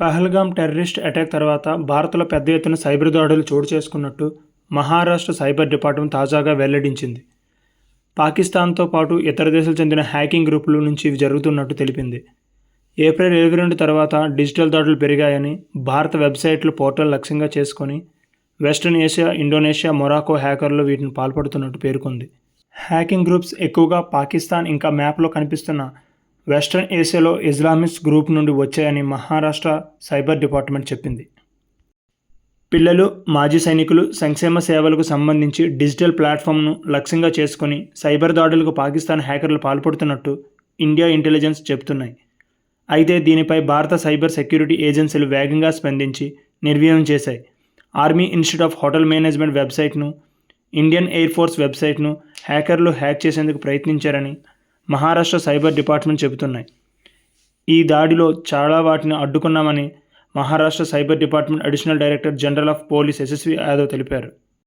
Pahalgam terrorist attack తర్వాత భారత్లో పెద్ద ఎత్తున సైబర్ దాడులు చోటు చేసుకున్నట్టు మహారాష్ట్ర సైబర్ డిపార్ట్మెంట్ తాజాగా వెల్లడించింది. పాకిస్తాన్తో పాటు ఇతర దేశాలు చెందిన హ్యాకింగ్ గ్రూపుల నుంచి ఇవి జరుగుతున్నట్టు తెలిపింది. ఏప్రిల్ ఇరవై రెండు తర్వాత డిజిటల్ దాడులు పెరిగాయని భారత వెబ్సైట్లు పోర్టల్ లక్ష్యంగా చేసుకొని వెస్ట్రన్ ఏషియా ఇండోనేషియా మొరాకో హ్యాకర్లు వీటిని పాల్పడుతున్నట్టు పేర్కొంది. హ్యాకింగ్ గ్రూప్స్ ఎక్కువగా పాకిస్తాన్ ఇంకా మ్యాప్లో కనిపిస్తున్న వెస్ట్రన్ ఏషియాలో ఇస్లామిస్ట్ గ్రూప్ నుండి వచ్చాయని మహారాష్ట్ర సైబర్ డిపార్ట్మెంట్ చెప్పింది. పిల్లలు మాజీ సైనికులు సంక్షేమ సేవలకు సంబంధించి డిజిటల్ ప్లాట్ఫామ్ను లక్ష్యంగా చేసుకొని సైబర్ దాడులకు పాకిస్తాన్ హ్యాకర్లు పాల్పడుతున్నట్టు ఇండియా ఇంటెలిజెన్స్ చెబుతున్నాయి. అయితే దీనిపై భారత సైబర్ సెక్యూరిటీ ఏజెన్సీలు వేగంగా స్పందించి నిర్వీర్యం చేశాయి. Army Institute of Hotel Management వెబ్సైట్ను ఇండియన్ ఎయిర్ ఫోర్స్ వెబ్సైట్ను హ్యాకర్లు హ్యాక్ చేసేందుకు ప్రయత్నించారని మహారాష్ట్ర సైబర్ డిపార్ట్మెంట్ చెబుతున్నాయి. ఈ దాడిలో చాలా వాటిని అడ్డుకున్నామని Maharashtra cyber department additional director general of police Yashasvi Yadav తెలిపారు.